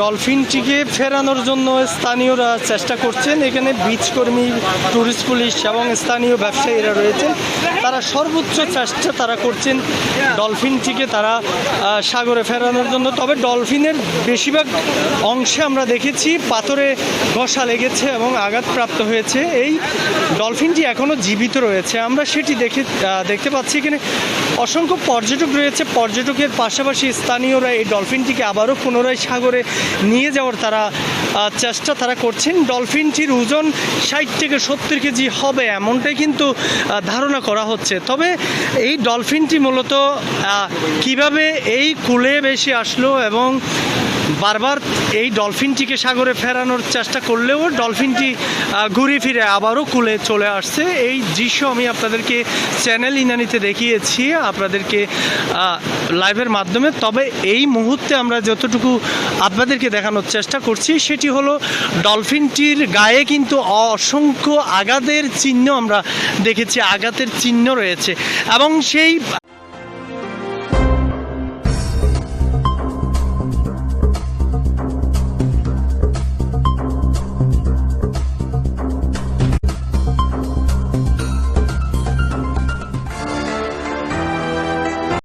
ডলফিনটিকে ফেরানোর জন্য স্থানীয়রা চেষ্টা করছেন। এখানে বিচ কর্মী ট্যুরিস্ট পুলিশ এবং স্থানীয় ব্যবসায়ীরা রয়েছেন। তারা সর্বোচ্চ চেষ্টা তারা করছেন ডলফিনটিকে তারা সাগরে ফেরানোর জন্য। তবে ডলফিনের বেশিরভাগ অংশে আমরা দেখেছি পাথরে ঘষা লেগেছে এবং আঘাতপ্রাপ্ত হয়েছে। এই ডলফিনটি এখনও জীবিত রয়েছে। আমরা সেটি দেখে দেখতে পাচ্ছি। এখানে অসংখ্য পর্যটক রয়েছে। পর্যটকের পাশাপাশি স্থানীয়রা এই ডলফিনটিকে আবারও পুনরায় সাগরে নিয়ে যাওয়ার তারা চেষ্টা তারা করছেন। ডলফিনটির ওজন ষাট থেকে সত্তর কেজি হবে এমনটাই কিন্তু ধারণা করা হচ্ছে। তবে এই ডলফিনটি মূলত কীভাবে এই কুলে বেশি আসলো এবং বারবার এই ডলফিনটিকে সাগরে ফেরানোর চেষ্টা করলেও ডলফিনটি ঘুরে ফিরে আবারও কুলে চলে আসছে। এই দৃশ্য আমি আপনাদেরকে চ্যানেল ইনানিতে দেখিয়েছি, আপনাদেরকে লাইভের মাধ্যমে। তবে এই মুহূর্তে আমরা যতটুকু আপনাদেরকে দেখানোর চেষ্টা করছি, সেটি হলো ডলফিনটির গায়ে কিন্তু অসংখ্য আঘাতের চিহ্ন আমরা দেখেছি, আঘাতের চিহ্ন রয়েছে। এবং সেই